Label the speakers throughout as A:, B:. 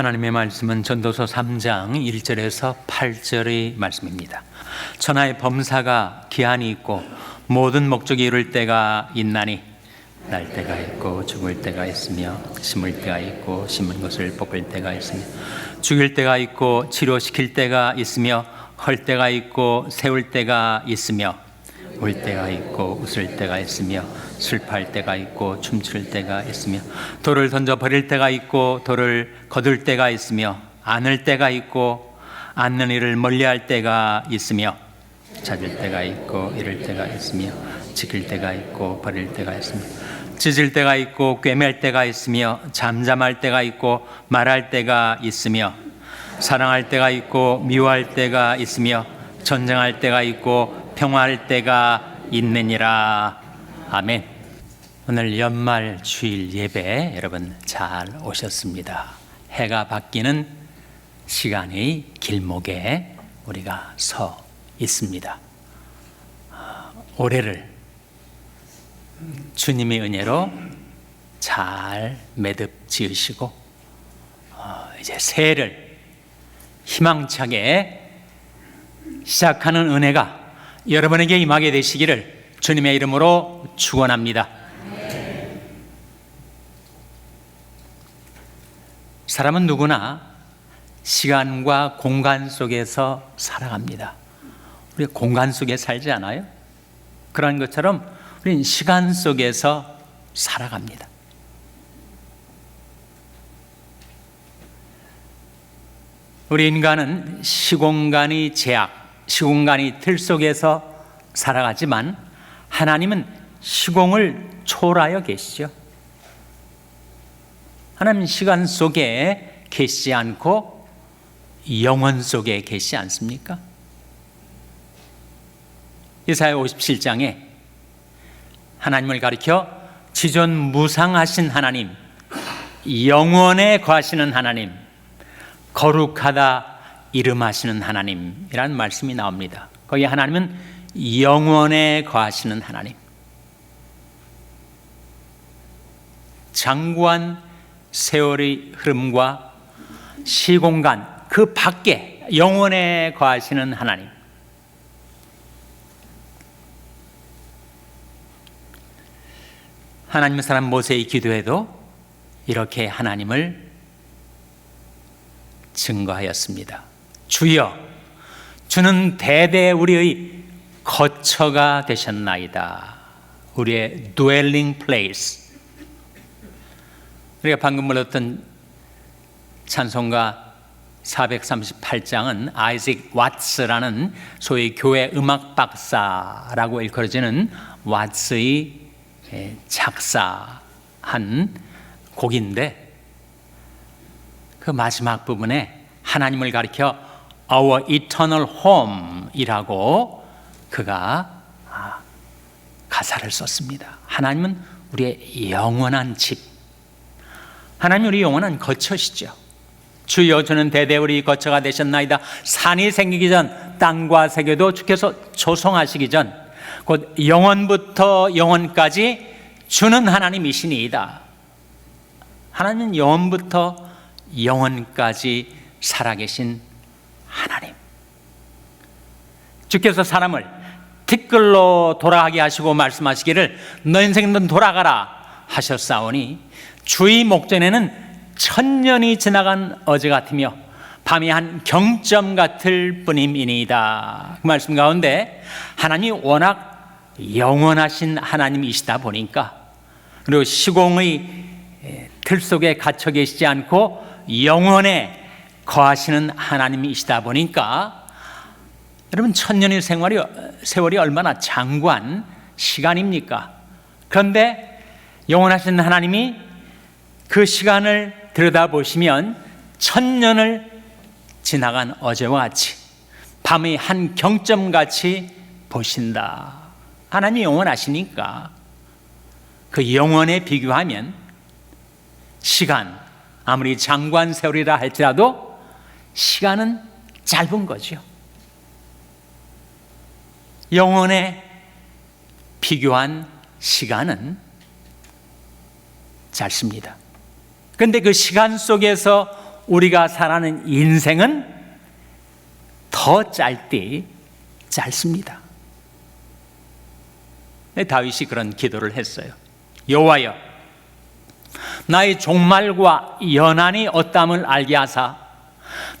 A: 하나님의 말씀은 전도서 3장 1절에서 8절의 말씀입니다. 천하의 범사가 기한이 있고 모든 목적이 이룰 때가 있나니 날 때가 있고 죽을 때가 있으며 심을 때가 있고 심은 것을 뽑을 때가 있으며 죽일 때가 있고 치료시킬 때가 있으며 헐 때가 있고 세울 때가 있으며 울 때가 있고 웃을 때가 있으며 슬퍼할 때가 있고 춤출 때가 있으며 돌을 던져 버릴 때가 있고 돌을 거둘 때가 있으며 안을 때가 있고 안는 이를 멀리할 때가 있으며 찾을 때가 있고 잃을 때가 있으며 지킬 때가 있고 버릴 때가 있으며 찢을 때가 있고 꿰맬 때가 있으며 잠잠할 때가 있고 말할 때가 있으며 사랑할 때가 있고 미워할 때가 있으며 전쟁할 때가 있고 평화할 때가 있느니라 아멘. 오늘 연말 주일 예배 여러분 잘 오셨습니다. 해가 바뀌는 시간의 길목에 우리가 서 있습니다. 아, 올해를 주님의 은혜로 잘 매듭 지으시고 어, 이제 새해를 희망차게 시작하는 은혜가 여러분에게 임하게 되시기를 주님의 이름으로 축원합니다. 사람은 누구나 시간과 공간 속에서 살아갑니다. 우리 공간 속에 살지 않아요? 그런 것처럼 우리는 시간 속에서 살아갑니다. 우리 인간은 시공간의 제약, 시공간의 틀 속에서 살아가지만 하나님은 시공을 초월하여 계시죠. 하나님 시간 속에 계시지 않고 영원 속에 계시지 않습니까? 이사야 57장에 하나님을 가리켜 지존 무상하신 하나님, 영원에 거하시는 하나님, 거룩하다 이름하시는 하나님이라는 말씀이 나옵니다. 거기 하나님은 영원에 거하시는 하나님. 장구한 세월의 흐름과 시공간 그 밖에 영원에 거하시는 하나님. 하나님의 사람 모세의 기도에도 이렇게 하나님을 증거하였습니다. 주여, 주는 대대 우리의 거처가 되셨나이다. 우리의 dwelling place. 우리가 방금 불렀던 찬송가 438장은 아이직 왓스라는 소위 교회 음악 박사라고 일컬어지는 왓스의 작사한 곡인데 그 마지막 부분에 하나님을 가리켜 Our Eternal Home이라고 그가 가사를 썼습니다. 하나님은 우리의 영원한 집, 하나님 우리 영원한 거처시죠. 주여 주는 대대 우리 거처가 되셨나이다. 산이 생기기 전 땅과 세계도 주께서 조성하시기 전 곧 영원부터 영원까지 주는 하나님이시니이다. 하나님은 영원부터 영원까지 살아계신 하나님. 주께서 사람을 티끌로 돌아가게 하시고 말씀하시기를 너 인생은 돌아가라 하셨사오니 주의 목전에는 천년이 지나간 어제 같으며 밤이 한 경점 같을 뿐임이니이다. 그 말씀 가운데 하나님이 워낙 영원하신 하나님이시다 보니까 그리고 시공의 틀 속에 갇혀 계시지 않고 영원에 거하시는 하나님이시다 보니까 여러분 천년의 생활이 세월이 얼마나 장관 시간입니까? 그런데 영원하신 하나님이 그 시간을 들여다보시면 천년을 지나간 어제와 같이 밤의 한 경점 같이 보신다. 하나님이 영원하시니까 그 영원에 비교하면 시간 아무리 장관 세월이라 할지라도 시간은 짧은 거죠. 영원에 비교한 시간은 짧습니다. 그런데 그 시간 속에서 우리가 살아가는 인생은 더 짧디 짧습니다. 네, 다윗이 그런 기도를 했어요. 여호와여, 나의 종말과 연한이 어땀을 알게 하사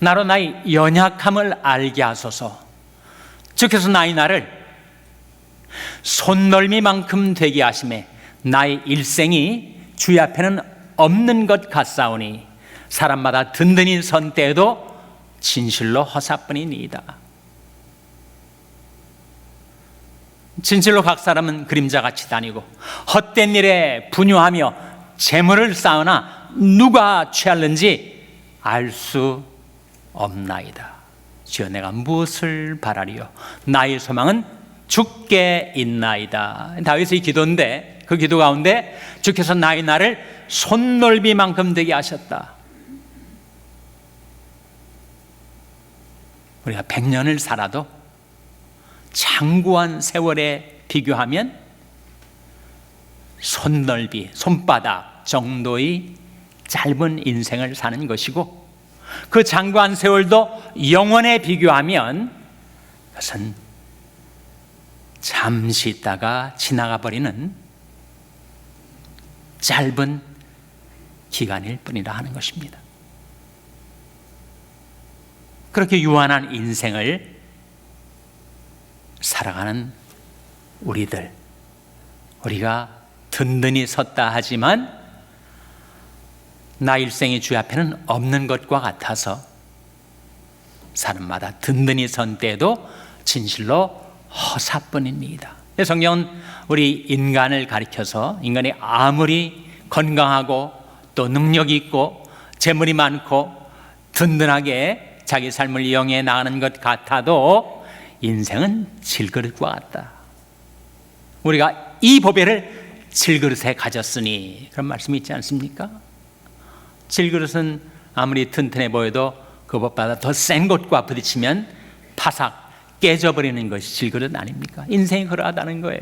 A: 나로 나의 연약함을 알게 하소서. 주께서 나의 나를 손놀미만큼 되게 하심에 나의 일생이 주의 앞에는 없는 것 같사오니 사람마다 든든히 선 때에도 진실로 허사뿐이니이다. 진실로 각 사람은 그림자같이 다니고 헛된 일에 분유하며 재물을 쌓으나 누가 취할는지 알 수 없나이다. 주여 내가 무엇을 바라리요? 나의 소망은 죽게 있나이다. 다윗의 기도인데 그 기도 가운데 주께서 나의 나를 손놀비만큼 되게 하셨다. 우리가 100년을 살아도 장구한 세월에 비교하면 손넓이, 손바닥 정도의 짧은 인생을 사는 것이고 그 장구한 세월도 영원에 비교하면 그것은 잠시 있다가 지나가 버리는 짧은 기간일 뿐이라 하는 것입니다. 그렇게 유한한 인생을 살아가는 우리들, 우리가 든든히 섰다 하지만 나 일생이 주 앞에는 없는 것과 같아서 사람마다 든든히 선 때에도 진실로 허사뿐입니다. 성경은 우리 인간을 가리켜서 인간이 아무리 건강하고 또 능력 있고 재물이 많고 든든하게 자기 삶을 이용해 나가는 것 같아도 인생은 질그릇과 같다. 우리가 이 보배를 질그릇에 가졌으니 그런 말씀이 있지 않습니까? 질그릇은 아무리 튼튼해 보여도 그것보다 더 센 것과 부딪히면 파삭 깨져버리는 것이 질그릇 아닙니까? 인생이 그러하다는 거예요.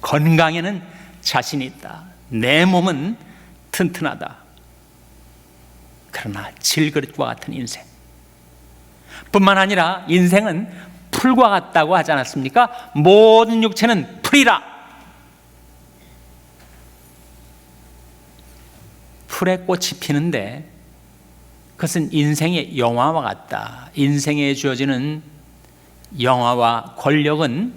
A: 건강에는 자신 있다. 내 몸은 튼튼하다. 그러나 질그릇과 같은 인생. 뿐만 아니라 인생은 풀과 같다고 하지 않았습니까? 모든 육체는 풀이라. 풀에 꽃이 피는데 그것은 인생의 영화와 같다. 인생에 주어지는 영화와 권력은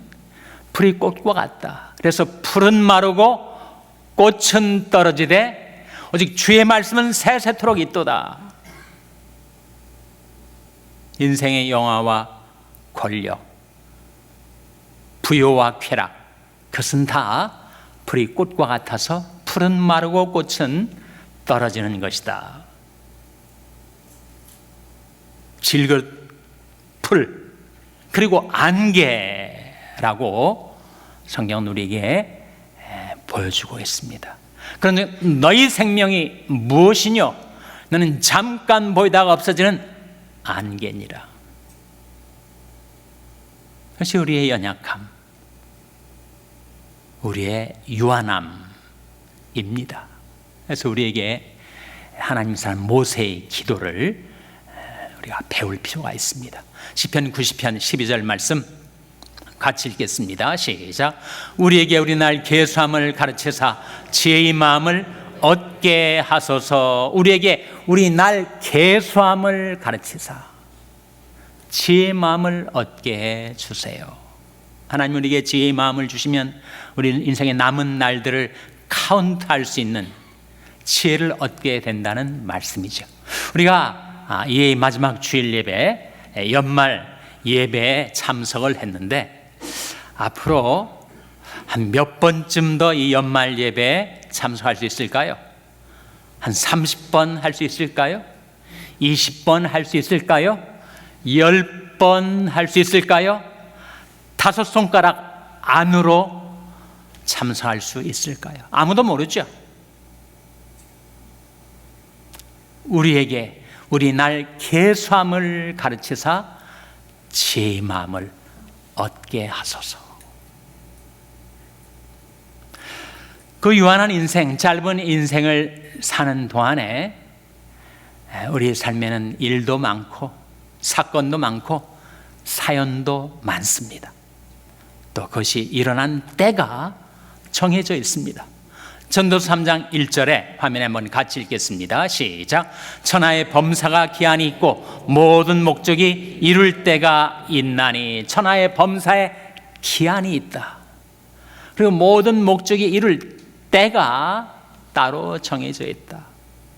A: 풀이 꽃과 같다. 그래서 풀은 마르고 꽃은 떨어지되 오직 주의 말씀은 새새토록 있도다. 인생의 영화와 권력, 부요와 쾌락, 그것은 다 풀이 꽃과 같아서 풀은 마르고 꽃은 떨어지는 것이다. 질긋 풀 그리고 안개라고 성경은 우리에게 보여주고 있습니다. 그런데 너희 생명이 무엇이뇨? 너는 잠깐 보이다가 없어지는 안개니라. 그것이 우리의 연약함, 우리의 유한함입니다. 그래서 우리에게 하나님 사람 모세의 기도를 우리가 배울 필요가 있습니다. 시편 90편 12절 말씀 같이 읽겠습니다. 시작. 우리에게 우리 날 계수함을 가르치사 지혜의 마음을 얻게 하소서. 우리에게 우리 날 계수함을 가르치사 지혜의 마음을 얻게 해 주세요. 하나님 우리에게 지혜의 마음을 주시면 우리 인생의 남은 날들을 카운트할 수 있는 지혜를 얻게 된다는 말씀이죠. 우리가 아, 이 마지막 주일 예배 연말 예배에 참석을 했는데 앞으로 한 몇 번쯤 더 이 연말 예배에 참석할 수 있을까요? 한 30번 할 수 있을까요? 20번 할 수 있을까요? 10번 할 수 있을까요? 다섯 손가락 안으로 참석할 수 있을까요? 아무도 모르죠. 우리에게 우리 날 계수함을 가르치사 제 마음을 얻게 하소서. 그 유한한 인생, 짧은 인생을 사는 동안에 에, 우리 삶에는 일도 많고 사건도 많고 사연도 많습니다. 또 그것이 일어난 때가 정해져 있습니다. 전도서 3장 1절에 화면에 한번 같이 읽겠습니다. 시작. 천하의 범사가 기한이 있고 모든 목적이 이룰 때가 있나니 천하의 범사에 기한이 있다. 그리고 모든 목적이 이룰 때가 따로 정해져 있다.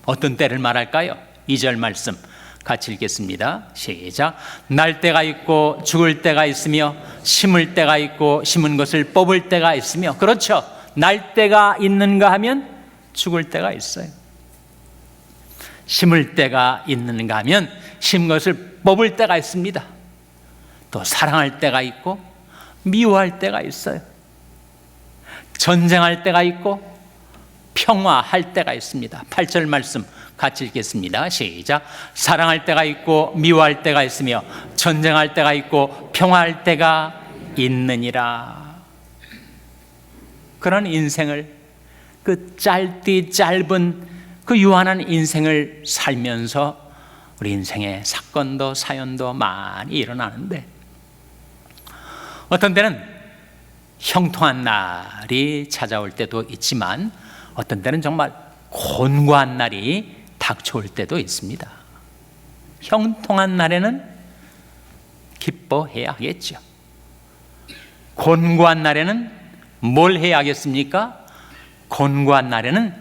A: 어떤 때를 말할까요? 2절 말씀 같이 읽겠습니다. 시작. 날 때가 있고 죽을 때가 있으며 심을 때가 있고 심은 것을 뽑을 때가 있으며 그렇죠. 날 때가 있는가 하면 죽을 때가 있어요. 심을 때가 있는가 하면 심 것을 뽑을 때가 있습니다. 또 사랑할 때가 있고 미워할 때가 있어요. 전쟁할 때가 있고 평화할 때가 있습니다. 8절 말씀 같이 읽겠습니다. 시작. 사랑할 때가 있고 미워할 때가 있으며 전쟁할 때가 있고 평화할 때가 있느니라. 그런 인생을 그 짧디 짧은 그 유한한 인생을 살면서 우리 인생에 사건도 사연도 많이 일어나는데 어떤 때는 형통한 날이 찾아올 때도 있지만 어떤 때는 정말 곤고한 날이 닥쳐올 때도 있습니다. 형통한 날에는 기뻐해야겠죠. 곤고한 날에는 뭘 해야겠습니까? 곤고한 날에는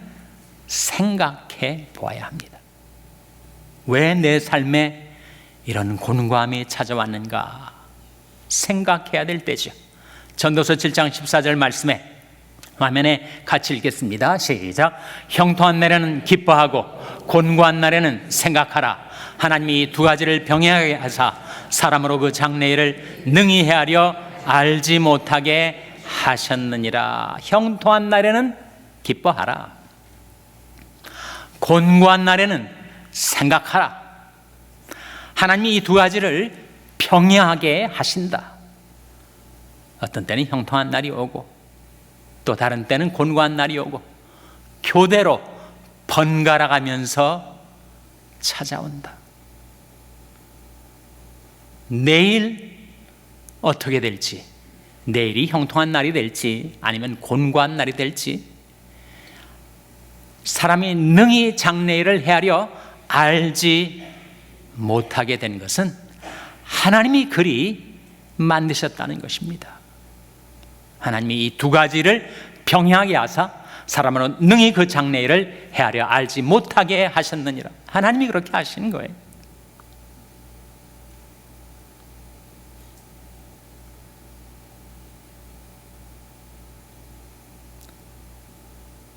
A: 생각해 보아야 합니다. 왜 내 삶에 이런 곤고함이 찾아왔는가 생각해야 될 때죠. 전도서 7장 14절 말씀에 화면에 같이 읽겠습니다. 시작. 형통한 날에는 기뻐하고 곤고한 날에는 생각하라. 하나님이 두 가지를 병행하게 하사 사람으로 그 장래일을 능히 헤아려 알지 못하게 하셨느니라. 형통한 날에는 기뻐하라. 곤고한 날에는 생각하라. 하나님이 이 두 가지를 병행하게 하신다. 어떤 때는 형통한 날이 오고 또 다른 때는 곤고한 날이 오고 교대로 번갈아 가면서 찾아온다. 내일 어떻게 될지, 내일이 형통한 날이 될지, 아니면 곤고한 날이 될지, 사람이 능히 장래일을 헤아려 알지 못하게 된 것은 하나님이 그리 만드셨다는 것입니다. 하나님이 이 두 가지를 병행하게 하사 사람으로 능히 그 장래일을 헤아려 알지 못하게 하셨느니라. 하나님이 그렇게 하시는 거예요.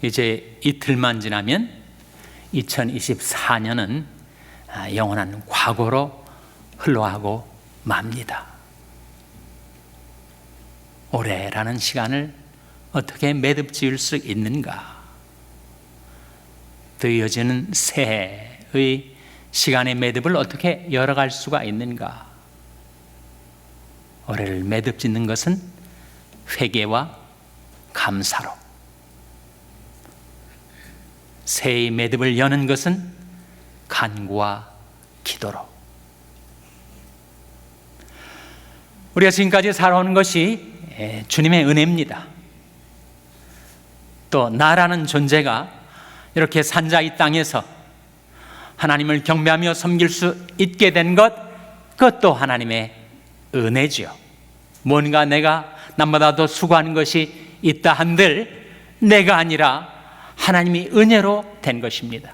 A: 이제 이틀만 지나면 2024년은 아, 영원한 과거로 흘러가고 맙니다. 올해라는 시간을 어떻게 매듭 지을 수 있는가? 더 이어지는 새해의 시간의 매듭을 어떻게 열어갈 수가 있는가? 올해를 매듭 짓는 것은 회개와 감사로 새해의 매듭을 여는 것은 간구와 기도로 우리가 지금까지 살아온 것이 예, 주님의 은혜입니다. 또 나라는 존재가 이렇게 산자 이 땅에서 하나님을 경배하며 섬길 수 있게 된 것, 그것도 하나님의 은혜지요. 뭔가 내가 남보다 더 수고하는 것이 있다 한들 내가 아니라 하나님이 은혜로 된 것입니다.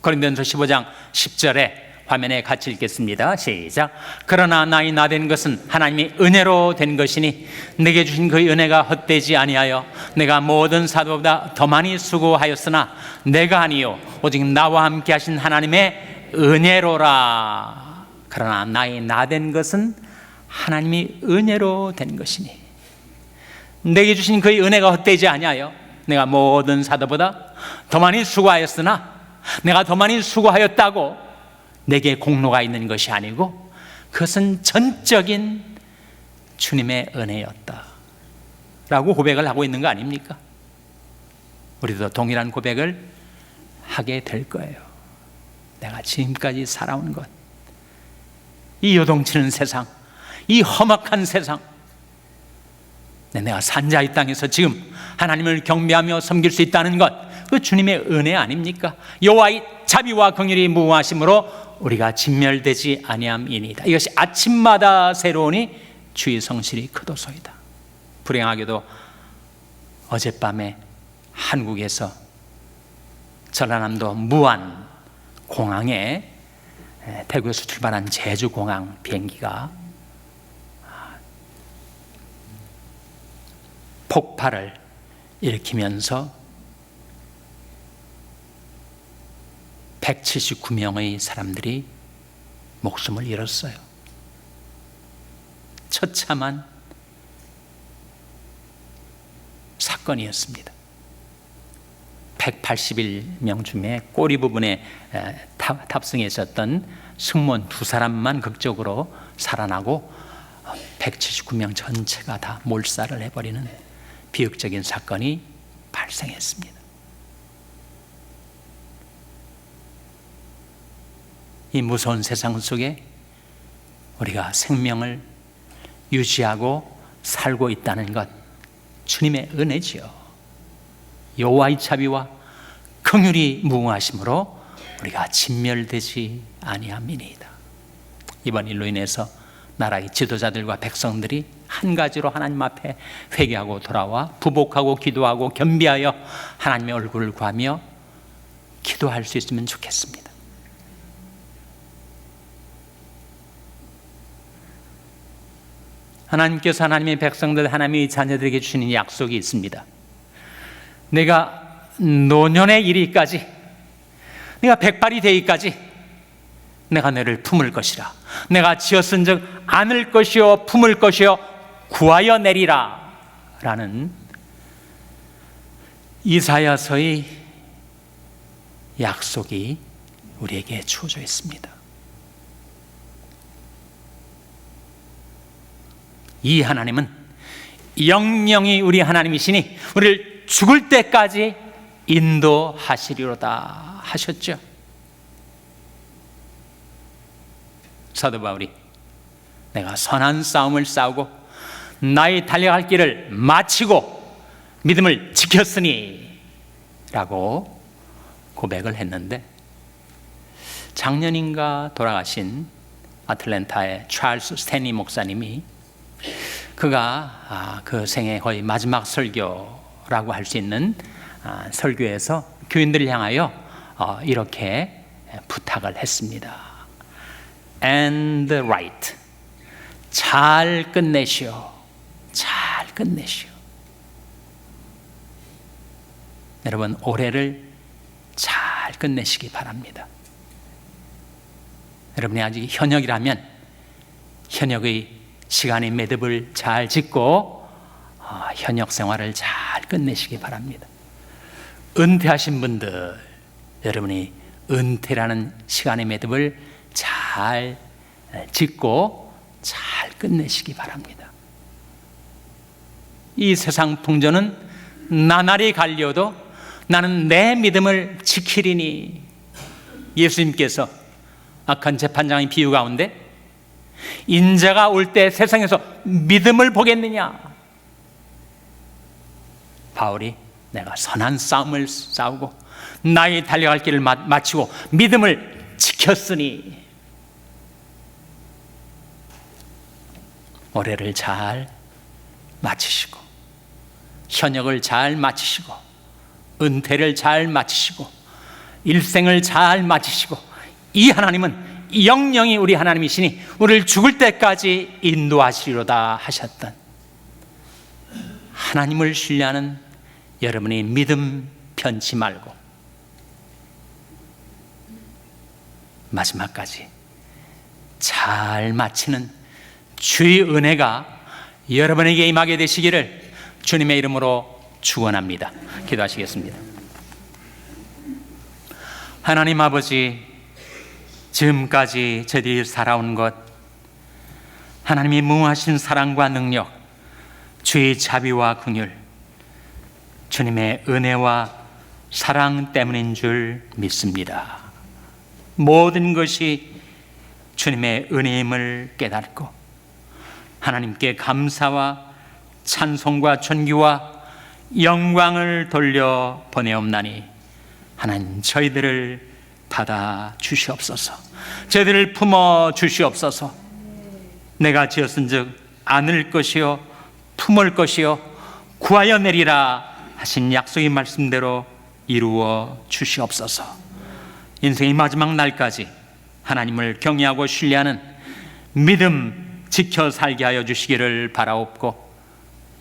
A: 고린도전서 15장 10절에 화면에 같이 읽겠습니다. 시작. 그러나 나이 나된 것은 하나님이 은혜로 된 것이니 내게 주신 그 은혜가 헛되지 아니하여 내가 모든 사도보다 더 많이 수고하였으나 내가 아니요 오직 나와 함께 하신 하나님의 은혜로라. 그러나 나이 나된 것은 하나님이 은혜로 된 것이니 내게 주신 그의 은혜가 헛되지 아니하여 내가 모든 사도보다 더 많이 수고하였으나 내가 더 많이 수고하였다고 내게 공로가 있는 것이 아니고 그것은 전적인 주님의 은혜였다. 라고 고백을 하고 있는 거 아닙니까? 우리도 동일한 고백을 하게 될 거예요. 내가 지금까지 살아온 것, 이 요동치는 세상, 이 험악한 세상, 네, 내가 산자 이 땅에서 지금 하나님을 경배하며 섬길 수 있다는 것, 그 주님의 은혜 아닙니까? 여호와의 자비와 긍휼이 무하심으로 우리가 진멸되지 아니함이니이다. 이것이 아침마다 새로우니 주의 성실이 크도소이다. 불행하게도 어젯밤에 한국에서 전라남도 무안 공항에 대구에서 출발한 제주 공항 비행기가 폭발을 일으키면서 179명의 사람들이 목숨을 잃었어요. 처참한 사건이었습니다. 181명 중에 꼬리 부분에 탑승해 있었던 승무원 두 사람만 극적으로 살아나고 179명 전체가 다 몰살을 해버리는 비극적인 사건이 발생했습니다. 이 무서운 세상 속에 우리가 생명을 유지하고 살고 있다는 것 주님의 은혜지요. 여호와의 자비와 긍휼이 무궁하심으로 우리가 진멸되지 아니함이니이다. 이번 일로 인해서 나라의 지도자들과 백성들이 한 가지로 하나님 앞에 회개하고 돌아와 부복하고 기도하고 겸비하여 하나님의 얼굴을 구하며 기도할 수 있으면 좋겠습니다. 하나님께서 하나님의 백성들, 하나님의 자녀들에게 주시는 약속이 있습니다. 내가 노년에 이르기까지, 내가 백발이 되기까지 내가 너를 품을 것이라. 내가 지었은 즉 안을 것이요 품을 것이요 구하여 내리라. 라는 이사야서의 약속이 우리에게 주어져 있습니다. 이 하나님은 영영이 우리 하나님이시니 우리를 죽을 때까지 인도하시리로다 하셨죠. 사도 바울이 내가 선한 싸움을 싸우고 나의 달려갈 길을 마치고 믿음을 지켰으니 라고 고백을 했는데 작년인가 돌아가신 아틀랜타의 찰스 스탠리 목사님이 그가 아, 그 생애 거의 마지막 설교라고 할 수 있는 아, 설교에서 교인들을 향하여 어, 이렇게 부탁을 했습니다. And right. 잘 끝내시오. 잘 끝내시오. 여러분, 올해를 잘 끝내시기 바랍니다. 여러분이 아직 현역이라면 현역의 시간의 매듭을 잘 짓고 어, 현역 생활을 잘 끝내시기 바랍니다. 은퇴하신 분들, 여러분이 은퇴라는 시간의 매듭을 잘 짓고 잘 끝내시기 바랍니다. 이 세상 풍조는 나날이 갈려도 나는 내 믿음을 지키리니 예수님께서 악한 재판장의 비유 가운데 인자가 올 때 세상에서 믿음을 보겠느냐? 바울이 내가 선한 싸움을 싸우고 나의 달려갈 길을 마치고 믿음을 지켰으니 올해를 잘 마치시고 현역을 잘 마치시고 은퇴를 잘 마치시고 일생을 잘 마치시고 이 하나님은 영영이 우리 하나님이시니 우리를 죽을 때까지 인도하시리로다 하셨던 하나님을 신뢰하는 여러분의 믿음 편치 말고 마지막까지 잘 마치는 주의 은혜가 여러분에게 임하게 되시기를 주님의 이름으로 축원합니다. 기도하시겠습니다. 하나님 아버지 지금까지 저들이 살아온 것 하나님이 무하신 사랑과 능력 주의 자비와 긍휼 주님의 은혜와 사랑 때문인 줄 믿습니다. 모든 것이 주님의 은혜임을 깨닫고 하나님께 감사와 찬송과 존귀와 영광을 돌려 보내옵나니 하나님 저희들을 받아 주시옵소서 저희들을 품어 주시옵소서 내가 지었은즉 안을 것이요 품을 것이요 구하여 내리라 하신 약속의 말씀대로 이루어 주시옵소서 인생의 마지막 날까지 하나님을 경외하고 신뢰하는 믿음 지켜 살게 하여 주시기를 바라옵고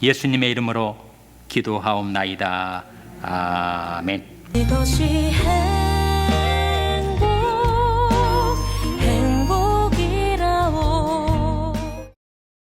A: 예수님의 이름으로 기도하옵나이다. 아멘.